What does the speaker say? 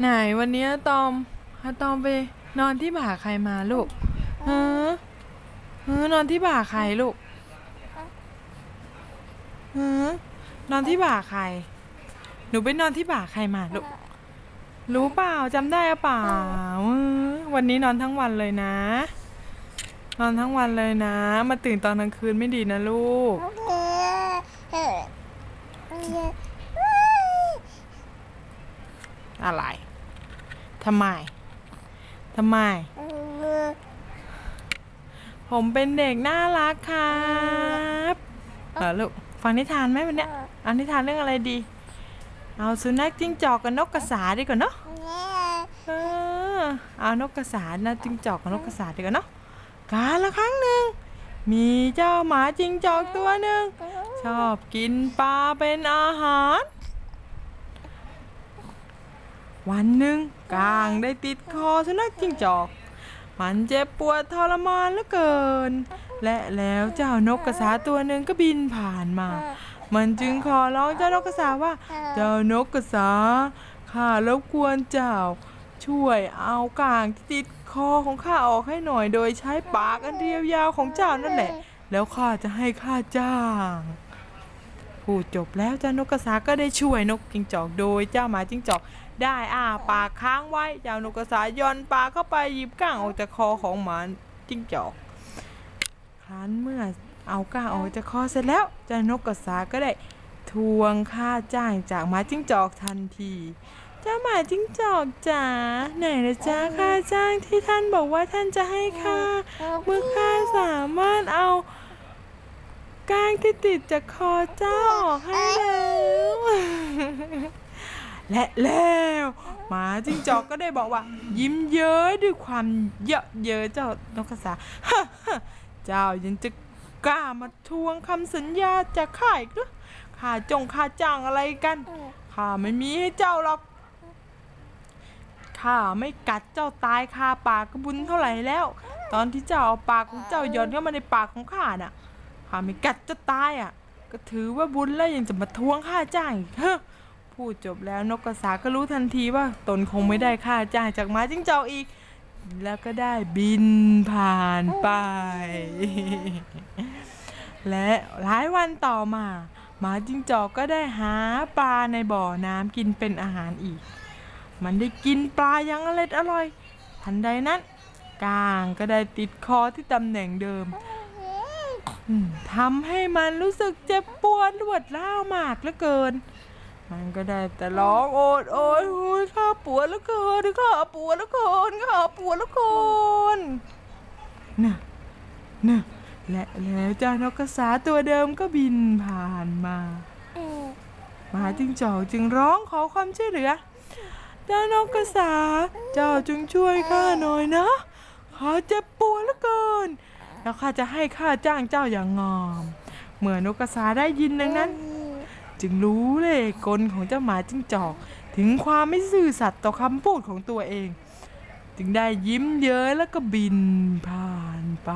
ไหนวันนี้อะตอมอะตอมไปนอนที่บ่าใครมาลูกเฮ้อเฮ้อนอนที่บ่าใครลูกเฮ้อนอนที่บ่าใคร หนูไปนอนที่บ่าใครมาลูก รู้เปล่าจำได้หรือเปล่าเออวันนี้นอนทั้งวันเลยนะ นอนทั้งวันเลยนะ มาตื่นตอนกลางคืนไม่ดีนะลูก อะไร ทำไม ทำไม ผมเป็นเด็กน่ารักครับเหรอลูกฟังนิทานไหมวันเนี้ยเอานิทานเรื่องอะไรดี เอาสุนัขจิ้งจอกกับนกกระสาดีกว่าเนาะเออเอานกกระสานะจิ้งจอกกับนกกระสาดีกว่าเนาะกาละครั้งหนึ่งมีเจ้าหมาจิ้งจอกตัวหนึ่งชอบกินปลาเป็นอาหาร วันหนึ่งกลางได้ติดคอสุนัขจิ้งจอก มันเจ็บปวดทรมานเหลือเกิน และแล้วเจ้านกกระสาตัวหนึ่งก็บินผ่านมา มันจึงขอร้องเจ้านกกระสาว่า เจ้านกกระสาข้ารบกวนเจ้า ช่วยเอากางที่ติดคอของข้าออกให้หน่อยโดยใช้ปากอันเรียวยาวของเจ้านั่นแหละ แล้วข้าจะให้ค่าจ้าง พูดจบแล้วเจ้านกกระสาก็ได้ช่วยนกจิ้งจอกโดยเจ้าหมาจิ้งจอกได้อ้าปากค้างไว้เจ้านกกระสาย่อนปากเข้าไปหยิบก้างออกจากคอของหมาจิ้งจอก ครั้นเมื่อเอาก้างออกจากคอเสร็จแล้วเจ้านกกระสาก็ได้ทวงค่าจ้างจากหมาจิ้งจอกทันทีเจ้าหมาจิ้งจอกจ๋าไหนนะจ๊ะค่าจ้างที่ท่านบอกว่าท่านจะให้ค่าเมื่อข้าสามารถเอา ก้างที่ติดจากคอเจ้าออกให้แล้วและแล้วหมาจิ้งจอกก็ได้บอกว่า ยิ้มเย้ยด้วยความเยอะเย้ยเจ้านกกระสาเจ้ายังจะกล้ามาทวงคำสัญญาจากข้าอีกหรือข้าจงข้าจ้างอะไรกันข้าไม่มีให้เจ้าหรอกข้าไม่กัดเจ้าตายคาปากกระบุญเท่าไหร่แล้ว ตอนที่เจ้าเอาปากของเจ้าหย่อนเข้ามาในปากของข้าน่ะ ข้าไม่กัดจ้าตายอะ ก็ถือว่าบุญแล้วยังจะมาทวงค่าจ้างอีกเฮ้พูดจบแล้วนกกระสาก็รู้ทันทีว่าตนคงไม่ได้ค่าจ้างจากหมาจิ้งจอกอีก แล้วก็ได้บินผ่านไป และหลายวันต่อมาหมาจิ้งจอกก็ได้หาปลาในบ่อน้ำกินเป็นอาหารอีก มันได้กินปลาอย่างอร่อยอร่อย ทันใดนั้นกางก็ได้ติดคอที่ตำแหน่งเดิม ทำให้มันรู้สึกเจ็บปวดรวดร้าวมากเหลือเกิน มันก็ได้แต่ร้องโอดโอยโอยข้าปวดเหลือเกินข้าปวดเหลือเกินข้าปวดเหลือเกินน่ะน่ะและแล้วเจ้านกกระสาตัวเดิมก็บินผ่านมาหมาจิ้งจอกจึงร้องขอความช่วยเหลือ เจ้านกกระสาเจ้าจงช่วยข้าหน่อยนะข้าเจ็บปวดเหลือเกิน แล้วข้าจะให้ค่าจ้างเจ้าอย่างงาม เมื่อนกกระสาได้ยินดังนั้น จึงรู้เลยกลของเจ้าหมาจิ้งจอก ถึงความไม่ซื่อสัตย์ต่อคำพูดของตัวเอง จึงได้ยิ้มเย้ยแล้วก็บินผ่านไป